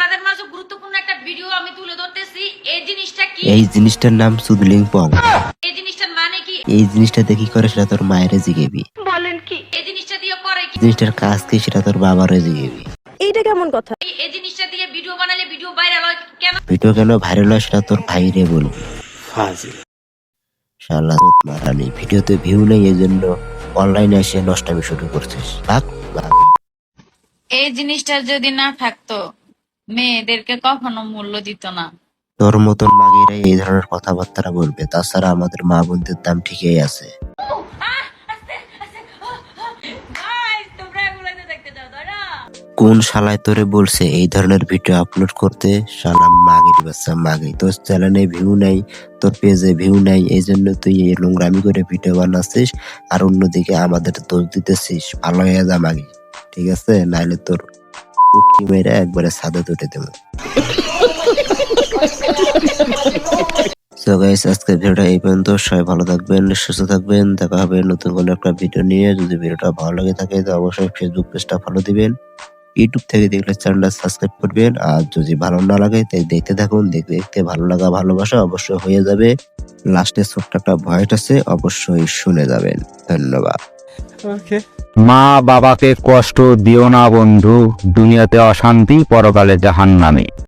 আপনাদের মাঝে গুরুত্বপূর্ণ একটা ভিডিও আমি তুলে ধরতেছি। এই জিনিসটা কি? এই জিনিসটার নাম সুদলিং পং। এই জিনিসটার মানে কি? এই জিনিসটা দেখি করে সেটা তোর মায়ের জিগেবি। বলেন কি? এই জিনিসটা দিয়ে করে কি? জিনিসটার কাজ কি সেটা তোর বাবার জিগেবি। এইটা কেমন কথা? এই- এই জিনিসটা দিয়ে ভিডিও বানালে ভিডিও ভাইরাল হয় কেন? ভিডিও কেন ভাইরাল হয় সেটা তোর ভাইরে বলবি শালা মারানি ভিডিওতে ভিউ নেই এই জন্য অনলাইনে এসে নষ্টামি শুরু করছিস। ভাগ। এই জিনিসটা যদি না থাকতো মেয়েদেরকে কখনো মূল্য দিত না। তোর মতন মাগিরাই এই ধরনের কথাবার্তা বলবে, তাছাড়া আমাদের মা বোনদের দাম ঠিকই আছে। কোন শালায় তোরে বলছে, এই ধরনের ভিডিও আপলোড করতে? শালা মাগির বাচ্চা মাগি, তোর চ্যানেলে ভিউ নাই, তোর পেজে ভিউ নাই, এই জন্য তুই এই নোংরামি করে ভিডিও বানাচ্ছিস আর অন্যদিকে আমাদের দোষ দিতেছিস। ভালো হয়ে যা মাগি, ঠিক আছে? নাইলে তোর উটকি মেরে একবারে ছাদে তুলে দেবো। তো গাইস আজকে ভিডিওটা এই পর্যন্ত। সবাই ভালো থাকবেন, সুস্থ থাকবেন। দেখা হবে নতুন কোনো একটা ভিডিও নিয়ে। যদি ভিডিওটা ভালো লাগে থাকে, তো অবশ্যই ফেসবুক পেজটা ফলো দিবেন। ইউটিউব থেকে দেখলে চ্যানেলটা সাবস্ক্রাইব করবেন। আর যদি ভালো না লাগে, তাই দেখতে থাকুন। দেখতে দেখতে ভালো লাগা, ভালোবাসা অবশ্যই হয়ে যাবে। লাস্টে ছোট্ট একটা ভয়েস আছে, অবশ্যই শুনে যাবেন। ধন্যবাদ। মা বাবাকে কষ্ট দিও না বন্ধু দুনিয়াতে অশান্তি পরকালে জাহান্নামে।